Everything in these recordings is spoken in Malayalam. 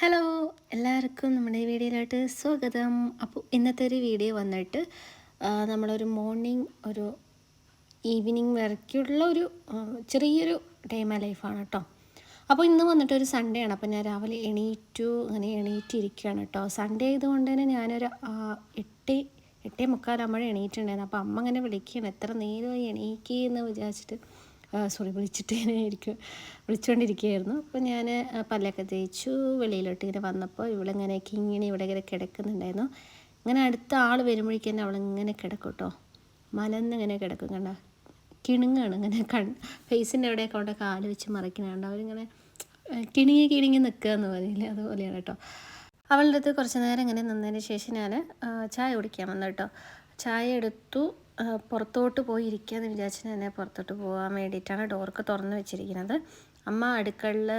ഹലോ എല്ലാവർക്കും നമ്മുടെ വീഡിയോയിലോട്ട് സ്വാഗതം. അപ്പോൾ ഇന്നത്തെ ഒരു വീഡിയോ വന്നിട്ട് നമ്മളൊരു മോർണിംഗ് ഒരു ഈവനിങ് വരയ്ക്കുള്ള ഒരു ചെറിയൊരു ടൈം ലൈഫാണ് കേട്ടോ അപ്പോൾ ഇന്ന് വന്നിട്ട് ഒരു സൺഡേ ആണ്. അപ്പോൾ ഞാൻ രാവിലെ എണീറ്റു അങ്ങനെ എണീറ്റിരിക്കുകയാണ് കേട്ടോ സൺഡേ ആയതുകൊണ്ട് തന്നെ ഞാനൊരു എട്ട് എട്ടേ മുക്കാലാകുമ്പോഴേ എണീറ്റുണ്ടായിരുന്നു അപ്പോൾ അമ്മ അങ്ങനെ വിളിക്കുകയാണ് എത്ര നേരമായി എണീക്കുകയെന്ന് വിചാരിച്ചിട്ട്. സോറി വിളിച്ചിട്ട് ഇങ്ങനെ ഇരിക്കും വിളിച്ചുകൊണ്ടിരിക്കുകയായിരുന്നു അപ്പോൾ ഞാൻ പല്ലൊക്കെ തേച്ചു വെളിയിലോട്ട് ഇങ്ങനെ വന്നപ്പോൾ ഇവളിങ്ങനെ കിങ്ങിണി ഇവിടെ ഇങ്ങനെ കിടക്കുന്നുണ്ടായിരുന്നു. ഇങ്ങനെ അടുത്ത ആൾ വരുമ്പോഴേക്കും തന്നെ അവളിങ്ങനെ കിടക്കും കേട്ടോ മലന്നിങ്ങനെ കിടക്കും കണ്ട. കിണുങ്ങാണ് ഇങ്ങനെ കൺ ഫേസിന്റെ അവിടെയൊക്കെ അവിടെ കാൽ വെച്ച് മറിക്കണുണ്ട് അവരിങ്ങനെ കിണുങ്ങി കിണുങ്ങി നിൽക്കുക എന്ന് പറയില്ല അതുപോലെയാണ് കേട്ടോ അവളുടെ അടുത്ത് കുറച്ച് നേരം ഇങ്ങനെ നിന്നതിന് ശേഷം ഞാൻ ചായ കുടിക്കാൻ വന്നു കേട്ടോ ചായ എടുത്തു പുറത്തോട്ട് പോയി ഇരിക്കുകയെന്ന് വിചാരിച്ചു തന്നെ പുറത്തോട്ട് പോകാൻ വേണ്ടിയിട്ടാണ് ഡോർക്ക് തുറന്ന് വെച്ചിരിക്കുന്നത്. അമ്മ അടുക്കളിൽ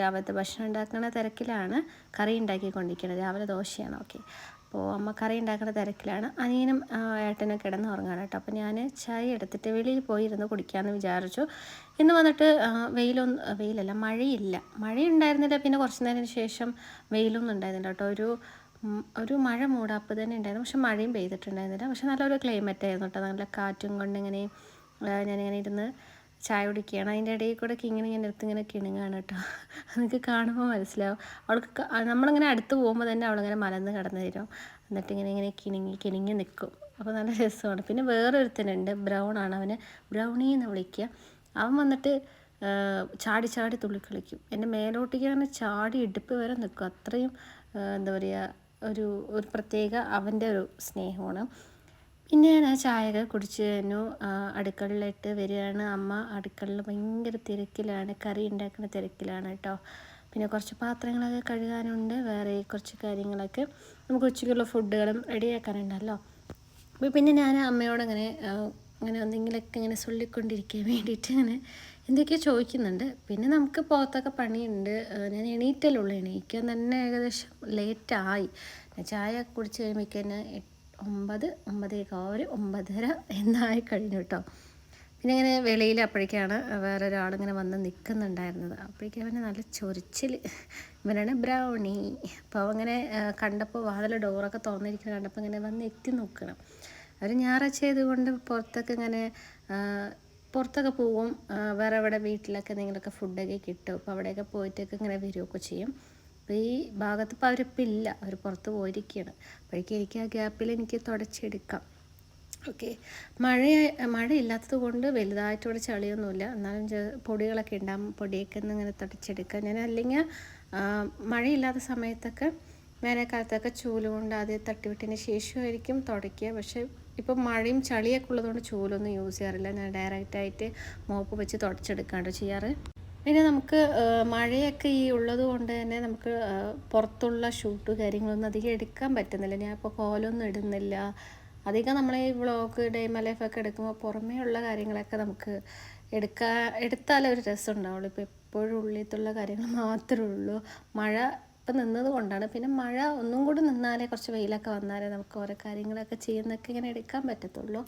രാവിലത്തെ ഭക്ഷണം ഉണ്ടാക്കുന്ന തിരക്കിലാണ് കറി ഉണ്ടാക്കിക്കൊണ്ടിരിക്കുന്നത്. രാവിലെ ദോശയാണ് ഓക്കെ അപ്പോൾ അമ്മ കറി ഉണ്ടാക്കുന്ന തിരക്കിലാണ്. അനിയനും ഏട്ടനും കിടന്ന് ഉറങ്ങാണ് കേട്ടോ. അപ്പോൾ ഞാൻ ചായ എടുത്തിട്ട് വെളിയിൽ പോയി ഇരുന്ന് കുടിക്കാമെന്ന് വിചാരിച്ചു. ഇന്ന് വന്നിട്ട് വെയിലൊന്നും വെയിലല്ല മഴയില്ല. മഴയുണ്ടായിരുന്നില്ല പിന്നെ കുറച്ച് നേരത്തിന് ശേഷം വെയിലൊന്നും ഉണ്ടായിരുന്നില്ല കേട്ടോ. ഒരു ഒരു മഴ മൂടാപ്പ് തന്നെ ഉണ്ടായിരുന്നു. പക്ഷെ മഴയും പെയ്തിട്ടുണ്ടായിരുന്നില്ല. പക്ഷെ നല്ലൊരു ക്ലൈമറ്റ് ആയിരുന്നു കേട്ടോ. നല്ല കാറ്റും കൊണ്ട് ഇങ്ങനെ ഞാനിങ്ങനെ ഇരുന്ന് ചായ കുടിക്കുകയാണ്. അതിന്റെ ഇടയിൽ കൂടെ ഇങ്ങനെ ഇങ്ങനെ എടുത്ത് ഇങ്ങനെ കിണുങ്ങാണ് കേട്ടോ. നിങ്ങൾക്ക് കാണുമ്പോൾ മനസ്സിലാവും. അവൾക്ക് നമ്മളിങ്ങനെ അടുത്ത് പോകുമ്പോൾ തന്നെ അവളിങ്ങനെ മലന്ന് കടന്നു തരും എന്നിട്ട് ഇങ്ങനെ ഇങ്ങനെ കിണുങ്ങി കിണുങ്ങി നിൽക്കും. അപ്പോൾ നല്ല രസമാണ്. പിന്നെ വേറൊരുത്തനുണ്ട്. ബ്രൗൺ ആണ് അവന്. ബ്രൗണി എന്ന് വിളിക്കുക. അവൻ വന്നിട്ട് ചാടി ചാടി തുള്ളി കളിക്കും എന്റെ മേലോട്ടേക്ക് അങ്ങനെ ചാടി ഇടുപ്പ് വരെ നിൽക്കും. അത്രയും എന്താ പറയുക ഒരു ഒരു പ്രത്യേക അവന്റെ ഒരു സ്നേഹമാണ്. പിന്നെ ഞാൻ ആ ചായയൊക്കെ കുടിച്ച് കഴിഞ്ഞു. അടുക്കളയിലിട്ട് വരികയാണ്. അമ്മ അടുക്കളയിൽ ഭയങ്കര തിരക്കിലാണ്. കറി ഉണ്ടാക്കുന്ന തിരക്കിലാണ് കേട്ടോ. പിന്നെ കുറച്ച് പാത്രങ്ങളൊക്കെ കഴുകാനുണ്ട്. വേറെ കുറച്ച് കാര്യങ്ങളൊക്കെ നമുക്ക് ഉച്ചയ്ക്കുള്ള ഫുഡുകളും റെഡിയാക്കാനുണ്ടല്ലോ. അപ്പോൾ പിന്നെ ഞാൻ അമ്മയോട് അങ്ങനെ അങ്ങനെ എന്തെങ്കിലുമൊക്കെ ഇങ്ങനെ ചൊല്ലിക്കൊണ്ടിരിക്കാൻ വേണ്ടിയിട്ട് ഇങ്ങനെ എന്തൊക്കെയോ ചോദിക്കുന്നുണ്ട്. പിന്നെ നമുക്ക് പുറത്തൊക്കെ പണിയുണ്ട്. ഞാൻ എണീറ്റലുള്ളൂ എണീക്കാൻ തന്നെ ഏകദേശം ലേറ്റായി. ചായ കുടിച്ച് കഴിയുമ്പോഴേക്ക് തന്നെ ഒമ്പത് ഒമ്പതേക്കാ ഒരു ഒമ്പതര എന്നായി കഴിഞ്ഞു കേട്ടോ. പിന്നെ ഇങ്ങനെ വെളിയിൽ അപ്പോഴേക്കാണ് വേറെ ഒരാളിങ്ങനെ വന്ന് നിൽക്കുന്നുണ്ടായിരുന്നത്. അപ്പോഴേക്കും അവന് നല്ല ചൊറിച്ചിൽ. ഇവനാണ് ബ്രൗണി. അപ്പോൾ അങ്ങനെ കണ്ടപ്പോൾ വാതിൽ ഡോറൊക്കെ തുറന്നിരിക്കുന്നത് കണ്ടപ്പോൾ ഇങ്ങനെ വന്ന് എത്തി നോക്കണം. അവർ ഞായറാഴ്ച ആയതുകൊണ്ട് പുറത്തൊക്കെ ഇങ്ങനെ പുറത്തൊക്കെ പോവും വേറെ എവിടെ വീട്ടിലൊക്കെ എന്തെങ്കിലുമൊക്കെ ഫുഡൊക്കെ കിട്ടും അപ്പോൾ അവിടെയൊക്കെ പോയിട്ടൊക്കെ ഇങ്ങനെ വരികയൊക്കെ ചെയ്യും. അപ്പോൾ ഈ ഭാഗത്ത് ഇപ്പോൾ അവരിപ്പോൾ ഇല്ല അവർ പുറത്ത് പോയിരിക്കുകയാണ് അപ്പോഴേക്കും എനിക്ക് ആ ഗ്യാപ്പിൽ എനിക്ക് തുടച്ചെടുക്കാം. ഓക്കെ മഴ മഴയില്ലാത്തത് കൊണ്ട് വലുതായിട്ട് ഇവിടെ ചളിയൊന്നുമില്ല. എന്നാലും പൊടികളൊക്കെ ഉണ്ടാകും പൊടിയൊക്കെ ഒന്ന് ഇങ്ങനെ തുടച്ചെടുക്കുക ഞാൻ അല്ലെങ്കിൽ മഴയില്ലാത്ത സമയത്തൊക്കെ വേനൽക്കാലത്തൊക്കെ ചൂൽ കൊണ്ട് ആദ്യം തട്ടിവിട്ടതിന് ശേഷമായിരിക്കും തുടയ്ക്കുക. പക്ഷെ ഇപ്പം മഴയും ചളിയൊക്കെ ഉള്ളതുകൊണ്ട് ചൂലൊന്നും യൂസ് ചെയ്യാറില്ല. ഞാൻ ഡയറക്റ്റായിട്ട് മോപ്പ് വെച്ച് തുടച്ചെടുക്കാണ്ട് ചെയ്യാറ്. പിന്നെ നമുക്ക് മഴയൊക്കെ ഈ ഉള്ളത് കൊണ്ട് തന്നെ നമുക്ക് പുറത്തുള്ള ഷൂട്ട് കാര്യങ്ങളൊന്നും അധികം എടുക്കാൻ പറ്റുന്നില്ല. ഞാൻ ഇപ്പോൾ കോലൊന്നും ഇടുന്നില്ല. അധികം നമ്മൾ ഈ വ്ളോഗ് ഡേമ ലൈഫൊക്കെ എടുക്കുമ്പോൾ പുറമേ ഉള്ള കാര്യങ്ങളൊക്കെ നമുക്ക് എടുക്കാൻ എടുത്താലേ ഒരു രസം ഉണ്ടാവുള്ളൂ. ഇപ്പോൾ എപ്പോഴും ഉള്ളിലത്തുള്ള കാര്യങ്ങൾ മാത്രമേ ഉള്ളൂ. മഴ ഇപ്പം നിന്നത് കൊണ്ടാണ്. പിന്നെ മഴ ഒന്നും കൂടി നിന്നാലേ കുറച്ച് വെയിലൊക്കെ വന്നാലേ നമുക്ക് ഓരോ കാര്യങ്ങളൊക്കെ ചെയ്യുന്നൊക്കെ ഇങ്ങനെ എടുക്കാൻ പറ്റത്തുള്ളൂ.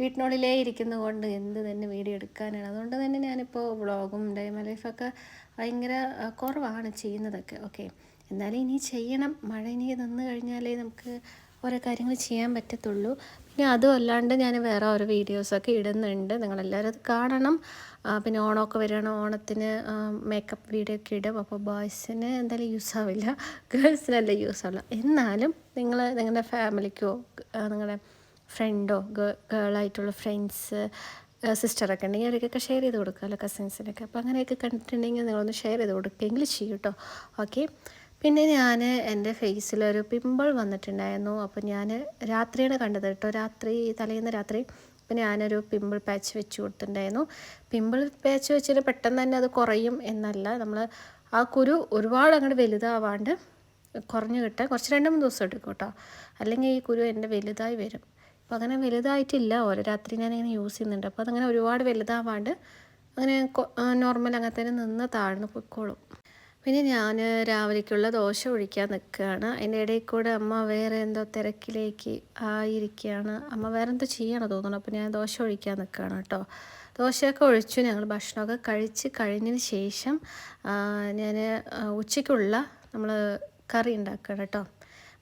വീട്ടിനുള്ളിലേ ഇരിക്കുന്ന കൊണ്ട് എന്ത് തന്നെ വീഡിയോ എടുക്കാനാണ്. അതുകൊണ്ട് തന്നെ ഞാനിപ്പോൾ വ്ളോഗും ഡൈമ ലൈഫൊക്കെ ഭയങ്കര കുറവാണ് ചെയ്യുന്നതൊക്കെ. ഓക്കെ. എന്നാലും ഇനി ചെയ്യണം. മഴ ഇനി നിന്ന് കഴിഞ്ഞാലേ നമുക്ക് ഓരോ കാര്യങ്ങൾ ചെയ്യാൻ പറ്റത്തുള്ളൂ. പിന്നെ അതും അല്ലാണ്ട് ഞാൻ വേറെ ഓരോ വീഡിയോസൊക്കെ ഇടുന്നുണ്ട്. നിങ്ങളെല്ലാവരും അത് കാണണം. പിന്നെ ഓണമൊക്കെ വരികയാണ് ഓണത്തിന് മേക്കപ്പ് വീഡിയോ ഒക്കെ ഇടും. അപ്പോൾ ബോയ്സിന് എന്തായാലും യൂസ് ആവില്ല. ഗേൾസിനല്ല യൂസ് ആവില്ല എന്നാലും നിങ്ങൾ നിങ്ങളുടെ ഫാമിലിക്കോ നിങ്ങളുടെ ഫ്രണ്ടോ ഗേളായിട്ടുള്ള ഫ്രണ്ട്സ് സിസ്റ്ററൊക്കെ ഉണ്ടെങ്കിൽ അവർക്കൊക്കെ ഷെയർ ചെയ്ത് കൊടുക്കാമല്ലോ കസിൻസിനൊക്കെ അപ്പോൾ അങ്ങനെയൊക്കെ കണ്ടിട്ടുണ്ടെങ്കിൽ നിങ്ങളൊന്ന് ഷെയർ ചെയ്ത് കൊടുക്കുകയെങ്കിൽ ചെയ്യും കേട്ടോ ഓക്കെ പിന്നെ ഞാൻ എന്റെ ഫേസിലൊരു പിമ്പിൾ വന്നിട്ടുണ്ടായിരുന്നു. അപ്പോൾ ഞാൻ രാത്രിയാണ് കണ്ടത് കേട്ടോ. രാത്രി തലേന്ന് രാത്രി അപ്പം ഞാനൊരു പിമ്പിൾ പാച്ച് വെച്ച് കൊടുത്തിട്ടുണ്ടായിരുന്നു. പിമ്പിൾ പാച്ച് വെച്ചിട്ട് പെട്ടെന്ന് തന്നെ അത് കുറയും എന്നല്ല. നമ്മൾ ആ കുരു ഒരുപാട് അങ്ങോട്ട് വലുതാവാണ്ട് കുറഞ്ഞു കിട്ടാൻ കുറച്ച് രണ്ട് മൂന്ന് ദിവസം എടുക്കും കേട്ടോ. അല്ലെങ്കിൽ ഈ കുരു എന്റെ വലുതായി വരും. അപ്പോൾ അങ്ങനെ വലുതായിട്ടില്ല. ഓരോ രാത്രി ഞാനിങ്ങനെ യൂസ് ചെയ്യുന്നുണ്ട്. അപ്പോൾ അതങ്ങനെ ഒരുപാട് വലുതാവാണ്ട് അങ്ങനെ നോർമൽ അങ്ങനെ തന്നെ നിന്ന് താഴ്ന്നു പൊയ്ക്കോളും. പിന്നെ ഞാൻ രാവിലേക്കുള്ള ദോശ ഒഴിക്കാൻ നിൽക്കുകയാണ് അതിന്റെ ഇടയിൽ കൂടെ അമ്മ വേറെ എന്തോ തിരക്കിലേക്ക് ആയിരിക്കുകയാണ് അമ്മ വേറെ എന്തോ ചെയ്യണം തോന്നുന്നു. അപ്പോൾ ഞാൻ ദോശ ഒഴിക്കാൻ നിൽക്കുകയാണ് കേട്ടോ. ദോശയൊക്കെ ഒഴിച്ചു. ഞങ്ങൾ ഭക്ഷണമൊക്കെ കഴിച്ച് കഴിഞ്ഞതിന് ശേഷം ഞാൻ ഉച്ചയ്ക്കുള്ള നമ്മൾ കറി ഉണ്ടാക്കുകയാണ് കേട്ടോ.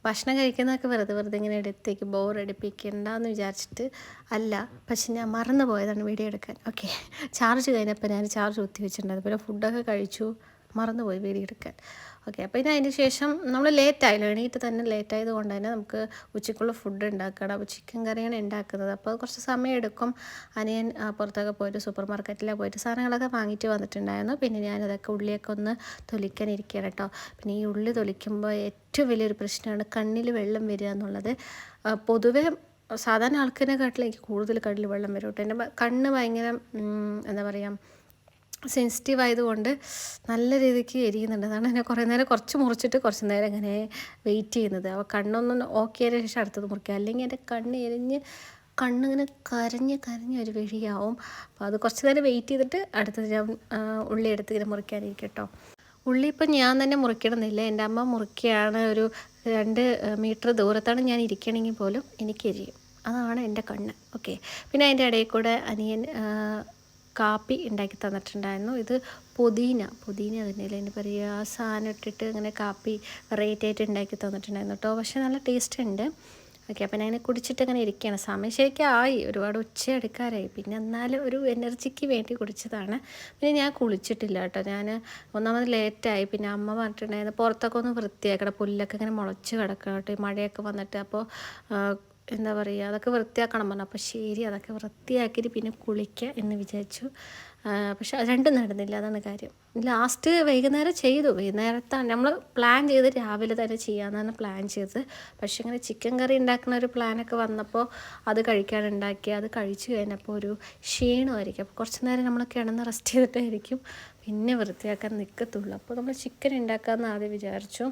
ഭക്ഷണം കഴിക്കുന്നതൊക്കെ വെറുതെ വെറുതെ ഇങ്ങനെ എടുത്തേക്ക് ബോർ അടിപ്പിക്കണ്ടെന്ന് വിചാരിച്ചിട്ട് അല്ല. പക്ഷെ ഞാൻ മറന്നു പോയതാണ് വീഡിയോ എടുക്കാൻ. ഓക്കെ ചാർജ് കഴിഞ്ഞപ്പോൾ ഞാൻ ചാർജ് കുത്തി വെച്ചിട്ടുണ്ടായിരുന്നു. പിന്നെ ഫുഡൊക്കെ കഴിച്ചു. മറന്നുപോയി വീഡിയോ എടുക്കാൻ ഓക്കെ അപ്പോൾ ഇനി അതിന് ശേഷം നമ്മൾ ലേറ്റായി എണീറ്റ് തന്നെ ലേറ്റ് ആയത് കൊണ്ട് തന്നെ നമുക്ക് ഉച്ചയ്ക്കുള്ള ഫുഡ് ഉണ്ടാക്കണം. അപ്പോൾ ചിക്കൻ കറിയാണ് ഉണ്ടാക്കുന്നത്. അപ്പോൾ കുറച്ച് സമയം എടുക്കും. അനിയൻ പുറത്തൊക്കെ പോയിട്ട് സൂപ്പർ മാർക്കറ്റിലൊക്കെ പോയിട്ട് സാധനങ്ങളൊക്കെ വാങ്ങിയിട്ട് വന്നിട്ടുണ്ടായിരുന്നു. പിന്നെ ഞാനതൊക്കെ ഉള്ളിയൊക്കെ ഒന്ന് തൊലിക്കാൻ ഇരിക്കുകയാണ് കേട്ടോ. പിന്നെ ഈ ഉള്ളി തൊലിക്കുമ്പോൾ ഏറ്റവും വലിയൊരു പ്രശ്നമാണ് കണ്ണിൽ വെള്ളം വരിക എന്നുള്ളത്. പൊതുവേ സാധാരണ ആൾക്കാരെ എനിക്ക് കൂടുതൽ കണ്ണിൽ വെള്ളം വരും കേട്ടോ. എന്റെ കണ്ണ് ഭയങ്കര എന്താ പറയുക സെൻസിറ്റീവ് ആയതുകൊണ്ട് നല്ല രീതിക്ക് എരിയുന്നുണ്ട്. അതാണ് എന്നെ കുറേ നേരം കുറച്ച് മുറിച്ചിട്ട് കുറച്ച് നേരം ഇങ്ങനെ വെയിറ്റ് ചെയ്യുന്നത്. അപ്പോൾ കണ്ണൊന്നും ഓക്കെ ആയതിനു ശേഷം അടുത്തത് മുറിക്കുക. അല്ലെങ്കിൽ എന്റെ കണ്ണ് എരിഞ്ഞ് കണ്ണിങ്ങനെ കരഞ്ഞ് കരഞ്ഞ് ഒരു വിഴിയാവും. അപ്പോൾ അത് കുറച്ച് നേരം വെയിറ്റ് ചെയ്തിട്ട് അടുത്തത് ഞാൻ ഉള്ളി എടുത്ത് ഇങ്ങനെ മുറിക്കാനിരിക്കും കേട്ടോ. ഉള്ളി ഇപ്പം ഞാൻ തന്നെ മുറിക്കണമെന്നില്ല. എന്റെ അമ്മ മുറിക്കുകയാണ് ഒരു രണ്ട് മീറ്റർ ദൂരത്താണ് ഞാൻ ഇരിക്കണമെങ്കിൽ പോലും എനിക്ക് എരിയും. അതാണ് എന്റെ കണ്ണ്. ഓക്കെ. പിന്നെ അതിന്റെ ഇടയിൽ കൂടെ അനിയൻ കാപ്പി ഉണ്ടാക്കി തന്നിട്ടുണ്ടായിരുന്നു. ഇത് പുതിന പുതിന തന്നെയല്ലേ അതിന് പറയുക ആ സാധനം ഇട്ടിട്ട് ഇങ്ങനെ കാപ്പി വെറൈറ്റി ആയിട്ട് ഉണ്ടാക്കി തന്നിട്ടുണ്ടായിരുന്നു കേട്ടോ പക്ഷേ നല്ല ടേസ്റ്റ് ഉണ്ട്. ഓക്കെ അപ്പം ഞാൻ കുടിച്ചിട്ട് അങ്ങനെ ഇരിക്കുകയാണ്. സമയം ശരിക്കും ആയി. ഒരുപാട് ഉച്ച എടുക്കാറായി പിന്നെ എന്നാലും ഒരു എനർജിക്ക് വേണ്ടി കുടിച്ചതാണ്. പിന്നെ ഞാൻ കുളിച്ചിട്ടില്ല കേട്ടോ ഞാൻ ഒന്നാമത് ലേറ്റായി പിന്നെ അമ്മ പറഞ്ഞിട്ടുണ്ടായിരുന്നു പുറത്തൊക്കെ ഒന്ന് വൃത്തിയാക്കണം. പുല്ലൊക്കെ ഇങ്ങനെ മുളച്ച് കിടക്കണം കേട്ടോ മഴയൊക്കെ വന്നിട്ട്. അപ്പോൾ എന്താ പറയുക അതൊക്കെ വൃത്തിയാക്കണം പറഞ്ഞു. അപ്പോൾ ശരി അതൊക്കെ വൃത്തിയാക്കിയിട്ട് പിന്നെ കുളിക്കുക എന്ന് വിചാരിച്ചു. പക്ഷെ രണ്ടും നടന്നില്ല അതാണ് കാര്യം. ലാസ്റ്റ് വൈകുന്നേരം ചെയ്തു. വൈകുന്നേരത്താണ് നമ്മൾ പ്ലാൻ ചെയ്ത് രാവിലെ തന്നെ ചെയ്യാമെന്നാണ് പ്ലാൻ ചെയ്തത്. പക്ഷെ ഇങ്ങനെ ചിക്കൻ കറി ഉണ്ടാക്കുന്ന ഒരു പ്ലാനൊക്കെ വന്നപ്പോൾ അത് കഴിക്കാനുണ്ടാക്കി അത് കഴിച്ചു കഴിഞ്ഞപ്പോൾ ഒരു ക്ഷീണമായിരിക്കും. അപ്പോൾ കുറച്ച് നേരം നമ്മൾ കിടന്ന് റെസ്റ്റ് ചെയ്തിട്ടായിരിക്കും പിന്നെ വൃത്തിയാക്കാൻ നിൽക്കത്തുള്ളൂ അപ്പോൾ നമ്മൾ ചിക്കൻ ഉണ്ടാക്കാമെന്ന് ആദ്യം വിചാരിച്ചു.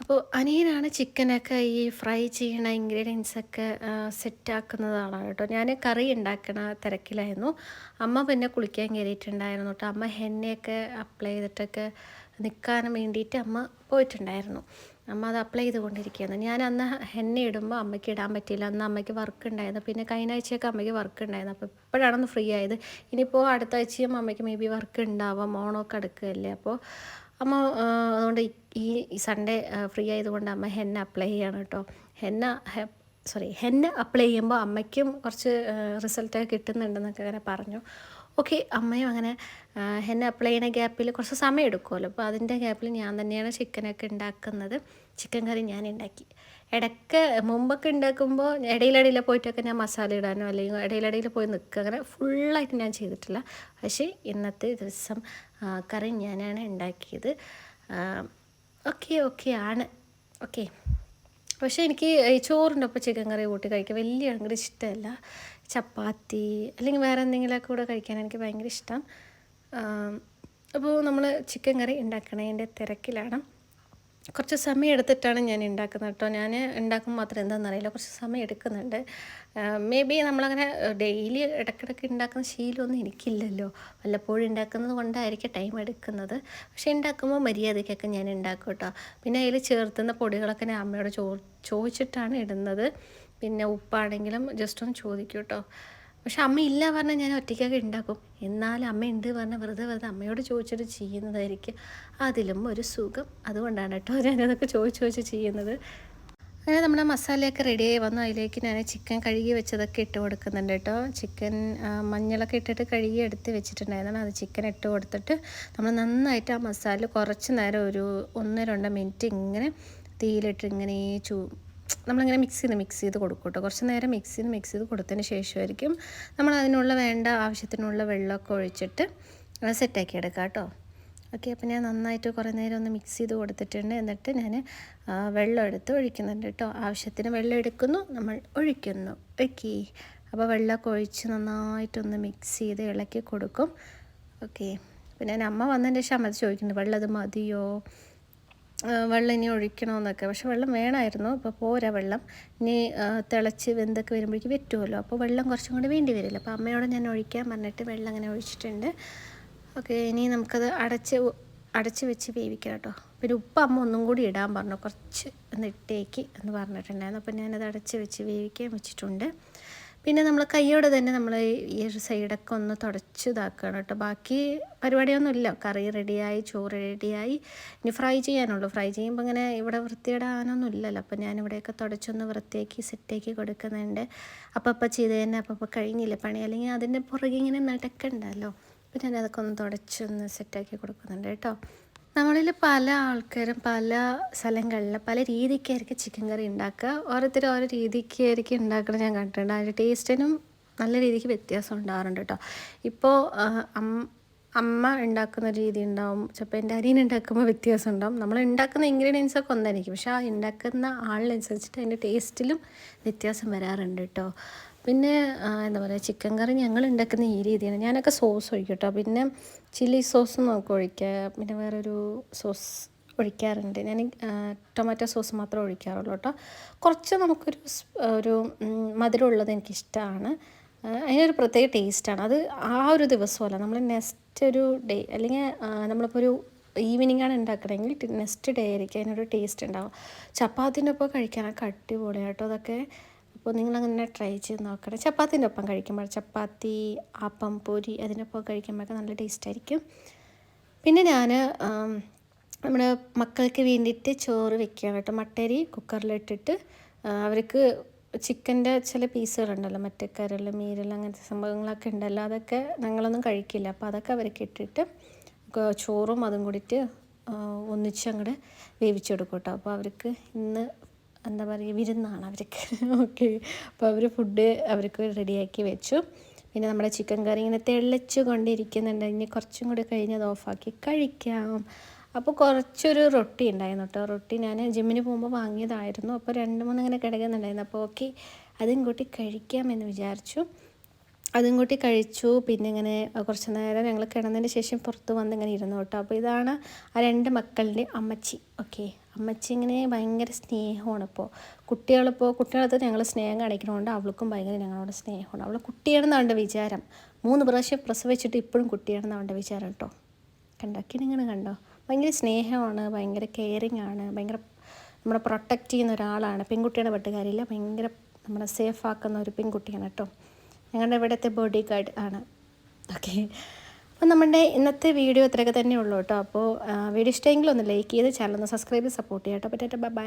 അപ്പോൾ അനിയനാണ് ചിക്കനൊക്കെ ഈ ഫ്രൈ ചെയ്യണ ഇൻഗ്രീഡിയൻസ് ഒക്കെ സെറ്റാക്കുന്നതാണ് കേട്ടോ. ഞാൻ കറി ഉണ്ടാക്കണ തിരക്കിലായിരുന്നു. അമ്മ പിന്നെ കുളിക്കാൻ കയറിയിട്ടുണ്ടായിരുന്നു കേട്ടോ അമ്മ ഹെന്നയൊക്കെ അപ്ലൈ ചെയ്തിട്ടൊക്കെ നിൽക്കാൻ വേണ്ടിയിട്ട് അമ്മ പോയിട്ടുണ്ടായിരുന്നു. അമ്മ അത് അപ്ലൈ ചെയ്തുകൊണ്ടിരിക്കുകയാണ്. ഞാൻ അന്ന് ഹെന്ന ഇടുമ്പോൾ അമ്മയ്ക്ക് ഇടാൻ പറ്റിയില്ല. അന്ന് അമ്മയ്ക്ക് വർക്ക് ഉണ്ടായിരുന്നു. പിന്നെ കഴിഞ്ഞ ആഴ്ചയൊക്കെ അമ്മയ്ക്ക് വർക്ക് ഉണ്ടായിരുന്നു. അപ്പോൾ ഇപ്പോഴാണ് ഫ്രീ ആയത്. ഇനിയിപ്പോൾ അടുത്ത ആഴ്ചയും അമ്മയ്ക്ക് മേ ബി വർക്ക് ഉണ്ടാവാം. ഓണമൊക്കെ അടുക്കുകയല്ലേ. അപ്പോൾ അമ്മ അതുകൊണ്ട് ഈ- സൺഡേ ഫ്രീ ആയതുകൊണ്ട് അമ്മ ഹെന്ന അപ്ലൈ ചെയ്യാണ് കേട്ടോ ഹെന്ന സോറി ഹെന്ന അപ്ലൈ ചെയ്യുമ്പോൾ അമ്മയ്ക്കും കുറച്ച് റിസൾട്ട് കിട്ടുന്നുണ്ടെന്നൊക്കെ അങ്ങനെ പറഞ്ഞു. ഓക്കെ അമ്മയും അങ്ങനെ ഹെന്ന അപ്ലൈ ചെയ്യുന്ന ഗ്യാപ്പിൽ കുറച്ച് സമയം എടുക്കുമല്ലോ അപ്പോൾ അതിന്റെ ഗ്യാപ്പിൽ ഞാൻ തന്നെയാണ് ചിക്കനൊക്കെ ഉണ്ടാക്കുന്നത്. ചിക്കൻ കറി ഞാൻ ഉണ്ടാക്കി ഇടയ്ക്ക് മുമ്പൊക്കെ ഉണ്ടാക്കുമ്പോൾ ഇടയിലിടയിൽ പോയിട്ടൊക്കെ ഞാൻ മസാല ഇടാനോ അല്ലെങ്കിൽ ഇടയിലിടയിൽ പോയി നിൽക്കുക അങ്ങനെ ഫുള്ളായിട്ട് ഞാൻ ചെയ്തിട്ടില്ല. പക്ഷേ ഇന്നത്തെ ദിവസം കറി ഞാനാണ് ഉണ്ടാക്കിയത്. ഓക്കെ ഓക്കെ ആണ്. ഓക്കെ. പക്ഷേ എനിക്ക് ഈ ചോറിന്റെ ഒപ്പം ചിക്കൻ കറി കൂട്ടി കഴിക്കാൻ വലിയ ഭയങ്കര ഇഷ്ടമല്ല. ചപ്പാത്തി അല്ലെങ്കിൽ വേറെ എന്തെങ്കിലുമൊക്കെ കൂടെ കഴിക്കാൻ എനിക്ക് ഭയങ്കര ഇഷ്ടം. അപ്പോൾ നമ്മൾ ചിക്കൻ കറി ഉണ്ടാക്കണതിന്റെ തിരക്കിലാണ്. കുറച്ച് സമയം എടുത്തിട്ടാണ് ഞാൻ ഉണ്ടാക്കുന്നത് കേട്ടോ. ഞാൻ ഉണ്ടാക്കുമ്പോൾ മാത്രം എന്താണെന്നറിയില്ല. കുറച്ച് സമയം എടുക്കുന്നുണ്ട്. മേ ബി നമ്മളങ്ങനെ ഡെയിലി ഇടയ്ക്കിടയ്ക്ക് ഉണ്ടാക്കുന്ന ശീലമൊന്നും എനിക്കില്ലല്ലോ. വല്ലപ്പോഴും ഉണ്ടാക്കുന്നത് കൊണ്ടായിരിക്കും ടൈം എടുക്കുന്നത്. പക്ഷേ ഉണ്ടാക്കുമ്പോൾ മര്യാദയ്ക്കൊക്കെ ഞാൻ ഉണ്ടാക്കും കേട്ടോ. പിന്നെ അതിൽ ചേർത്തുന്ന പൊടികളൊക്കെ ഞാൻ അമ്മയോട് ചോ ചോദിച്ചിട്ടാണ് ഇടുന്നത്. പിന്നെ ഉപ്പാണെങ്കിലും ജസ്റ്റ് ഒന്ന് ചോദിക്കും കേട്ടോ. പക്ഷെ അമ്മ ഇല്ല പറഞ്ഞാൽ ഞാൻ ഒറ്റയ്ക്കൊക്കെ ഉണ്ടാക്കും എന്നാലും അമ്മ ഉണ്ട് പറഞ്ഞാൽ വെറുതെ വെറുതെ അമ്മയോട് ചോദിച്ചിട്ട് ചെയ്യുന്നതായിരിക്കും. അതിലും ഒരു സുഖം അതുകൊണ്ടാണ് കേട്ടോ ഞാനതൊക്കെ ചോദിച്ച് ചോദിച്ച് ചെയ്യുന്നത്. അങ്ങനെ നമ്മുടെ മസാലയൊക്കെ റെഡിയായി വന്നു. അതിലേക്ക് ഞാൻ ചിക്കൻ കഴുകി വെച്ചതൊക്കെ ഇട്ട് കൊടുക്കുന്നുണ്ട് കേട്ടോ. ചിക്കൻ മഞ്ഞളൊക്കെ ഇട്ടിട്ട് കഴുകി എടുത്ത് വെച്ചിട്ടുണ്ടായിരുന്നു അത് ചിക്കൻ ഇട്ട് കൊടുത്തിട്ട് നമ്മൾ നന്നായിട്ട് ആ മസാല കുറച്ച് നേരം ഒരു ഒന്ന് രണ്ട് മിനിറ്റ് ഇങ്ങനെ തീയിലിട്ട് ഇങ്ങനെ ചൂ നമ്മളിങ്ങനെ മിക്സ് ചെയ്ത് മിക്സ് ചെയ്ത് കൊടുക്കും കേട്ടോ കുറച്ച് നേരം മിക്സ് ചെയ്ത് മിക്സ് ചെയ്ത് കൊടുത്തതിന് ശേഷമായിരിക്കും നമ്മൾ അതിനുള്ള വേണ്ട ആവശ്യത്തിനുള്ള വെള്ളമൊക്കെ ഒഴിച്ചിട്ട് സെറ്റാക്കി എടുക്കാം കേട്ടോ ഓക്കെ അപ്പോൾ ഞാൻ നന്നായിട്ട് കുറേ നേരം ഒന്ന് മിക്സ് ചെയ്ത് കൊടുത്തിട്ടുണ്ട്. എന്നിട്ട് ഞാൻ വെള്ളം എടുത്ത് ഒഴിക്കുന്നുണ്ട് കേട്ടോ ആവശ്യത്തിന് വെള്ളം എടുക്കുന്നു നമ്മൾ ഒഴിക്കുന്നു. ഓക്കെ അപ്പോൾ വെള്ളമൊക്കെ ഒഴിച്ച് നന്നായിട്ടൊന്ന് മിക്സ് ചെയ്ത് ഇളക്കി കൊടുക്കും. ഓക്കെ അപ്പോൾ ഞാൻ അമ്മ വന്നതിന്റെ ശേഷം അമ്മ ചോദിക്കുന്നു വെള്ളം അത് മതിയോ? വെള്ളം ഇനി ഒഴിക്കണമെന്നൊക്കെ. പക്ഷെ വെള്ളം വേണമായിരുന്നു. അപ്പോൾ പോരാ വെള്ളം. ഇനി തിളച്ച് വെന്തൊക്കെ വരുമ്പോഴേക്ക് വെറ്റുമല്ലോ അപ്പോൾ വെള്ളം കുറച്ചും കൂടി വേണ്ടി വരില്ല. അപ്പോൾ അമ്മയോട് ഞാൻ ഒഴിക്കാൻ പറഞ്ഞിട്ട് വെള്ളം അങ്ങനെ ഒഴിച്ചിട്ടുണ്ട്. ഓക്കെ ഇനി നമുക്കത് അടച്ച് അടച്ച് വെച്ച് വേവിക്കാം കേട്ടോ. പിന്നെ ഉപ്പ് അമ്മ ഒന്നും കൂടി ഇടാൻ പറഞ്ഞു. കുറച്ച് ഒന്ന് ഇട്ടേക്ക് എന്ന് പറഞ്ഞിട്ടുണ്ടായിരുന്നു. അപ്പോൾ ഞാനത് അടച്ച് വെച്ച് വേവിക്കാൻ വെച്ചിട്ടുണ്ട്. പിന്നെ നമ്മൾ കൈയോടെ തന്നെ നമ്മൾ ഈ ഒരു സൈഡൊക്കെ ഒന്ന് തുടച്ച് ഇതാക്കണം കേട്ടോ. ബാക്കി പരിപാടിയൊന്നുമില്ല. കറി റെഡിയായി ചോറ് റെഡിയായി. ഇനി ഫ്രൈ ചെയ്യാനുള്ളൂ. ഫ്രൈ ചെയ്യുമ്പോൾ ഇങ്ങനെ ഇവിടെ വൃത്തിയിടാനൊന്നും ഇല്ലല്ലോ അപ്പോൾ ഞാൻ ഇവിടെയൊക്കെ തുടച്ചൊന്ന് വൃത്തിയാക്കി സെറ്റാക്കി കൊടുക്കുന്നുണ്ട്. അപ്പം അപ്പം ചെയ്ത് തന്നെ അപ്പം അപ്പം കഴിഞ്ഞില്ല പണി? അല്ലെങ്കിൽ അതിന്റെ പുറകെ ഇങ്ങനെ നടക്കണ്ടല്ലോ. അപ്പം ഞാൻ അതൊക്കെ ഒന്ന് തുടച്ചൊന്ന് സെറ്റാക്കി കൊടുക്കുന്നുണ്ട് കേട്ടോ. നമ്മളിൽ പല ആൾക്കാരും പല സ്ഥലങ്ങളിൽ പല രീതിക്കായിരിക്കും ചിക്കൻ കറി ഉണ്ടാക്കുക ഓരോരുത്തർ ഓരോ രീതിക്കായിരിക്കും ഉണ്ടാക്കുന്നത് ഞാൻ കണ്ടിട്ടുണ്ട്. അതിന്റെ ടേസ്റ്റിനും നല്ല രീതിക്ക് വ്യത്യാസം ഉണ്ടാകാറുണ്ട് കേട്ടോ ഇപ്പോൾ അമ്മ ഉണ്ടാക്കുന്ന രീതി ഉണ്ടാവും ചിലപ്പോൾ എന്റെ അരിയൻ ഉണ്ടാക്കുമ്പോൾ വ്യത്യാസം ഉണ്ടാവും നമ്മൾ ഉണ്ടാക്കുന്ന ഇൻഗ്രീഡിയൻസ് ഒക്കെ ഒന്നായിരിക്കും പക്ഷേ ആ ഉണ്ടാക്കുന്ന ആളിനനുസരിച്ചിട്ട് അതിന്റെ ടേസ്റ്റിലും വ്യത്യാസം വരാറുണ്ട് കേട്ടോ പിന്നെ എന്താ പറയുക ചിക്കൻ കറി ഞങ്ങൾ ഉണ്ടാക്കുന്ന ഈ രീതിയാണ്. ഞാനൊക്കെ സോസ് ഒഴിക്കും കേട്ടോ പിന്നെ ചില്ലി സോസ് നമുക്ക് ഒഴിക്കുക പിന്നെ വേറൊരു സോസ് ഒഴിക്കാറുണ്ട്. ഞാൻ ടൊമാറ്റോ സോസ് മാത്രമേ ഒഴിക്കാറുള്ളൂ കേട്ടോ. കുറച്ച് നമുക്കൊരു ഒരു മധുരമുള്ളത് എനിക്കിഷ്ടമാണ് അതിനൊരു പ്രത്യേക ടേസ്റ്റാണ് അത് ആ ഒരു ദിവസമല്ല. നമ്മൾ നെക്സ്റ്റ് ഒരു ഡേ അല്ലെങ്കിൽ നമ്മളിപ്പോൾ ഒരു ഈവനിങ് ആണ് ഉണ്ടാക്കണമെങ്കിൽ നെക്സ്റ്റ് ഡേ ആയിരിക്കും അതിനൊരു ടേസ്റ്റ് ഉണ്ടാവും ചപ്പാത്തിന്റെ ഒപ്പം കഴിക്കാനൊക്കെ അടിപൊളിയാട്ടോ അതൊക്കെ. അപ്പോൾ നിങ്ങൾ അങ്ങനെ ട്രൈ ചെയ്ത് നോക്കണം. ചപ്പാത്തിന്റെ ഒപ്പം കഴിക്കുമ്പോൾ ചപ്പാത്തി അപ്പം പൊരി അതിനൊപ്പം കഴിക്കുമ്പോഴൊക്കെ നല്ല ടേസ്റ്റ് ആയിരിക്കും പിന്നെ ഞാൻ നമ്മുടെ മക്കൾക്ക് വേണ്ടിയിട്ട് ചോറ് വെക്കുകയാണ് കേട്ടോ. മട്ടരി കുക്കറിലിട്ടിട്ട് അവർക്ക് ചിക്കന്റെ ചില പീസുകളുണ്ടല്ലോ. മറ്റേ കരൾ മീരൽ അങ്ങനത്തെ സംഭവങ്ങളൊക്കെ ഉണ്ടല്ലോ. അതൊക്കെ ഞങ്ങളൊന്നും കഴിക്കില്ല. അപ്പോൾ അതൊക്കെ അവർക്ക് ഇട്ടിട്ട് ചോറും അതും കൂടിയിട്ട് ഒന്നിച്ച് അങ്ങോട്ട് വേവിച്ചെടുക്കും കേട്ടോ. അപ്പോൾ അവർക്ക് ഇന്ന് എന്താ പറയുക വിരുന്നാണ് അവർക്ക്. ഓക്കെ അപ്പോൾ അവർ ഫുഡ് അവർക്ക് റെഡിയാക്കി വെച്ചു. പിന്നെ നമ്മുടെ ചിക്കൻ കറി ഇങ്ങനെ തെളിച്ചു കൊണ്ടിരിക്കുന്നുണ്ട്. ഇനി കുറച്ചും കൂടി കഴിഞ്ഞ് അത് ഓഫാക്കി കഴിക്കാം. അപ്പോൾ കുറച്ചൊരു റൊട്ടി ഉണ്ടായിരുന്നു കേട്ടോ. റൊട്ടി ഞാൻ ജിമ്മിന് പോകുമ്പോൾ വാങ്ങിയതായിരുന്നു. അപ്പോൾ രണ്ട് മൂന്ന് ഇങ്ങനെ കിടക്കുന്നുണ്ടായിരുന്നു. അപ്പോൾ ഓക്കെ അതും കൂട്ടി കഴിക്കാമെന്ന് വിചാരിച്ചു. അതും കൂട്ടി കഴിച്ചു. പിന്നെ ഇങ്ങനെ കുറച്ച് നേരം ഞങ്ങൾ കിടന്നതിന് ശേഷം പുറത്ത് വന്ന് ഇങ്ങനെ ഇരുന്നു കേട്ടോ. അപ്പോൾ ഇതാണ് ആ രണ്ട് മക്കളുടെ അമ്മച്ചി. ഓക്കെ അമ്മച്ചി ഇങ്ങനെ ഭയങ്കര സ്നേഹമാണ് ഇപ്പോൾ കുട്ടികളിപ്പോൾ കുട്ടികളടുത്ത് ഞങ്ങൾ സ്നേഹം കാണിക്കണോണ്ട് അവൾക്കും ഭയങ്കര ഞങ്ങളോട് സ്നേഹമാണ്. അവൾ കുട്ടിയാണെന്ന് അവന്റെ വിചാരം. മൂന്ന് പ്രാവശ്യം പ്രസവിച്ചിട്ട് ഇപ്പോഴും കുട്ടിയാണെന്ന് അവന്റെ വിചാരം കേട്ടോ. കണ്ടോ? കിണിങ്ങനെ കണ്ടോ? ഭയങ്കര സ്നേഹമാണ് ഭയങ്കര കെയറിങ് ആണ് ഭയങ്കര നമ്മളെ പ്രൊട്ടക്റ്റ് ചെയ്യുന്ന ഒരാളാണ്. പെൺകുട്ടിയുടെ വെട്ടുകാരില്ല ഭയങ്കര നമ്മളെ സേഫ് ആക്കുന്ന ഒരു പെൺകുട്ടിയാണ് കേട്ടോ. ഞങ്ങളുടെ ഇവിടുത്തെ ബോഡി ഗാർഡ് ആണ്. ഓക്കെ അപ്പോൾ നമ്മുടെ ഇന്നത്തെ വീഡിയോ ഇത്രയൊക്കെ തന്നെ ഉള്ളൂ കേട്ടോ. അപ്പോൾ വീഡിയോ ഇഷ്ടമെങ്കിലും ഒന്ന് ലൈക്ക് ചെയ്ത് ചാനൽ ഒന്ന് സബ്സ്ക്രൈബ് സപ്പോർട്ട് ചെയ്യാം കേട്ടോ. പറ്റേ ബൈ.